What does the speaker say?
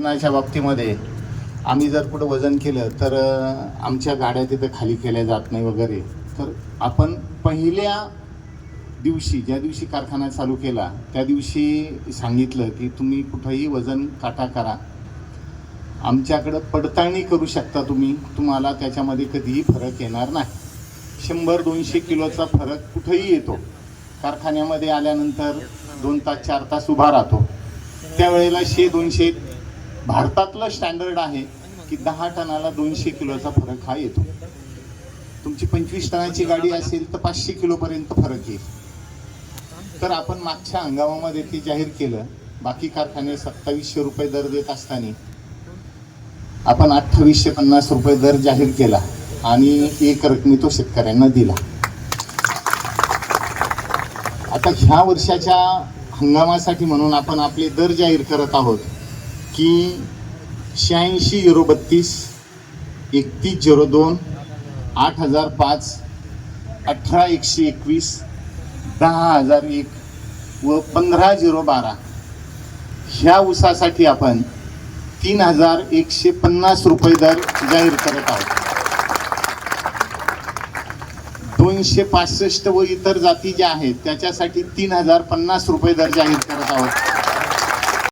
वजनाच्या बाबतीमध्ये आम्ही जर कुठं वजन केलं तर आमच्या गाड्या तिथं खाली केल्या जात नाही वगैरे. तर आपण पहिल्या दिवशी ज्या दिवशी कारखाना चालू केला त्या दिवशी सांगितलं की तुम्ही कुठंही वजन काटा करा. आमच्याकडं पडताळणी करू शकता तुम्ही. तुम्हाला त्याच्यामध्ये कधीही फरक येणार नाही. शंभर दोनशे किलोचा फरक कुठंही येतो. कारखान्यामध्ये आल्यानंतर दोन तास चार तास उभा राहतो. त्यावेळेला शे दोनशे भारतातलं स्टँडर्ड आहे की दहा टनाला दोनशे किलोचा फरक हा येतो. तुमची पंचवीस टनाची गाडी असेल तर पाचशे किलोपर्यंत फरक येईल. तर आपण मागच्या हंगामामध्ये ते जाहीर केलं बाकी कारखाने सत्तावीसशे रुपये दर देत असताना आपण अठ्ठावीसशे पन्नास रुपये दर जाहीर केला आणि एक रकमी तो शेतकऱ्यांना दिला. आता ह्या वर्षाच्या हंगामासाठी म्हणून आपण आपले दर जाहीर करत आहोत. की शहाऐंशी झिरो बत्तीस एकतीस झिरो दोन आठ हजार पाच अठरा एकशे एकवीस दहा हजार एक व पंधरा झिरो बारा. ह्या ऊसासाठी आपण तीन हजार एकशे पन्नास रुपये दर जाहीर करत आहोत. दोनशे पासष्ट व इतर जाती ज्या आहेत त्याच्यासाठी तीन हजार पन्नास रुपये दर जाहीर करत आहोत.